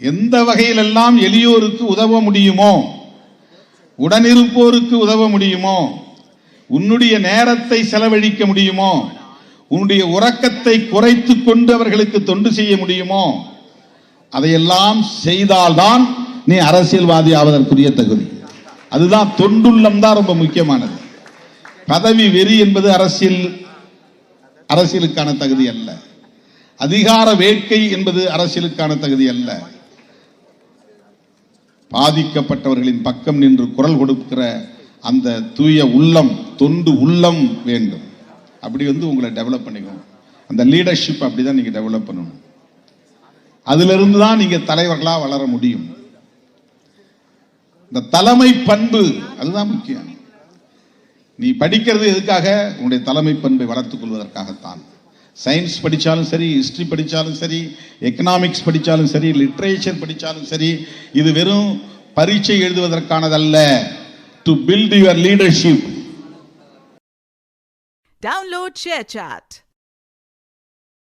எந்த வகையிலெல்லாம் எளியோருக்கு உதவ முடியுமோ உடனிருப்போருக்கு உதவ முடியுமோ உன்னுடைய நேரத்தை செலவழிக்க முடியுமோ உன்னுடைய உறக்கத்தை குறைத்து கொண்டு அவர்களுக்கு தொண்டு செய்ய முடியுமோ அதையெல்லாம் செய்தால்தான் நீ அரசியல்வாதி ஆவதற்குரிய தகுதி. அதுதான் தொண்டுள்ளம் தான் ரொம்ப முக்கியமானது. பதவி வெறி என்பது அரசியல் அரசியலுக்கான தகுதி அல்ல. அதிகார வேட்கை என்பது அரசியலுக்கான தகுதி அல்ல. பாதிக்கப்பட்டவர்களின் பக்கம் நின்று குரல் கொடுக்கிற அந்த தூய உள்ளம் தொண்டு உள்ளம் வேண்டும். அப்படி வந்து உங்களை டெவலப் பண்ணிக்கணும். அந்த லீடர்ஷிப் அப்படிதான் நீங்க டெவலப் பண்ணணும். அதிலிருந்து தான் நீங்க தலைவர்களா வளர முடியும். இந்த தலைமை பண்பு அதுதான் முக்கியம். நீ படிக்கிறது எதுக்காக? உன்னுடைய தலைமை பண்பை வளர்த்துக் கொள்வதற்காகத்தான். சயின்ஸ் படித்தாலும் சரி ஹிஸ்ட்ரி படித்தாலும் சரி எக்கனாமிக்ஸ் படித்தாலும் சரி லிட்ரேச்சர் படித்தாலும் சரி இது வெறும் பரீட்சை எழுதுவதற்கானதல்ல. To build your leadership download share chat